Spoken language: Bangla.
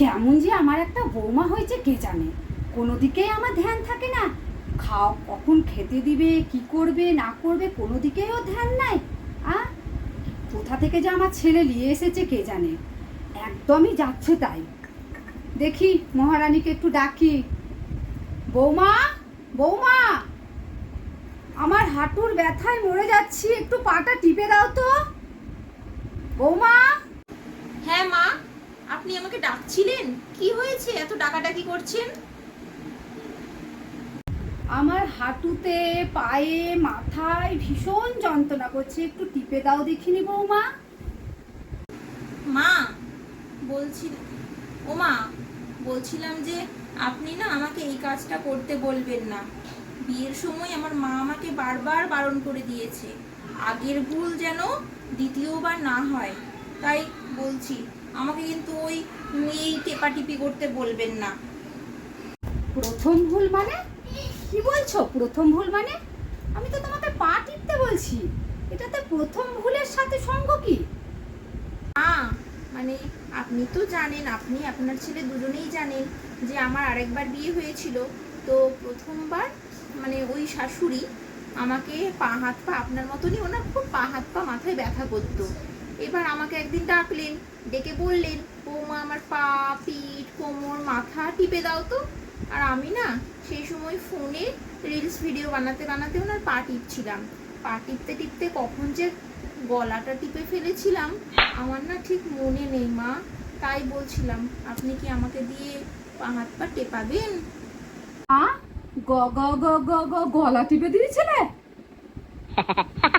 কেমন যে আমার একটা বৌমা হয়েছে কে জানে? কোনো দিকেই আমার ধ্যান থাকে না। খাও, কখন খেতে দিবে, কি করবে, না করবে, কোনো দিকেও ধ্যান নাই। আ? কোথা থেকে যে আমার ছেলে নিয়ে এসেছে কে জানে? একদমই যাচ্ছে তাই। দেখি, মহারানীকে একটু ডাকি। বৌমা বৌমা! আমার হাঁটুর ব্যথায় মরে যাচ্ছি, একটু পাটা টিপে দাও তো। বৌমা! আপনি আমাকে ডাকছিলেন? কি হয়েছে? এত ডাকাডাকি করছেন? আমার হাঁটুতে পায়ে মাথায় ভীষণ যন্ত্রণা করছে। একটু টিপে দাও দেখিনি বৌমা। মা বলছি ও মা বলছিলাম যে আপনি না আমাকে এই কাজটা করতে বলবেন না। বিয়ের সময় আমার মা আমাকে বারবার বারণ করে দিয়েছে। আগের ভুল যেন দ্বিতীয়বার না হয়। তাই বলছি আমাকে কিন্তু ওই এই টেপাটিপি করতে বলবেন না। প্রথম ভুল মানে? কি বলছো? প্রথম ভুল মানে? আমি তো তোমাকে পা টিপতে বলছি। এটাতে প্রথম ভুলের সাথে সঙ্গ কি? আ মানে আপনি তো জানেন আপনি আপনার ছেলে দুজনেই জানেন যে আমার আরেকবার বিয়ে হয়েছিল। তো প্রথমবার মানে ওই শাশুড়ি আমাকে পা হাত পা আপনার মতনই ওনার খুব পা হাত পা মাথায় ব্যথা করতো। এবার আমাকে একদিন ডাকলেন ডেকে বললেন বৌমা আমার পা পিঠ কোমর মাথা টিপে দাও তো। আর আমি না সেই সময় ফোনে রিলস ভিডিও বানাতে বানাতে ওনার পা টিপছিলাম। পা টিপতে টিপতে কখন যে গলাটা টিপে ফেলেছিলাম আমার না ঠিক মনে নেই মা। তাই বলছিলাম আপনি কি আমাকে দিয়ে পা হাত পা টেপাবেন? আ? গ গ গ গ গ গলা টিপে দিয়েছিলে?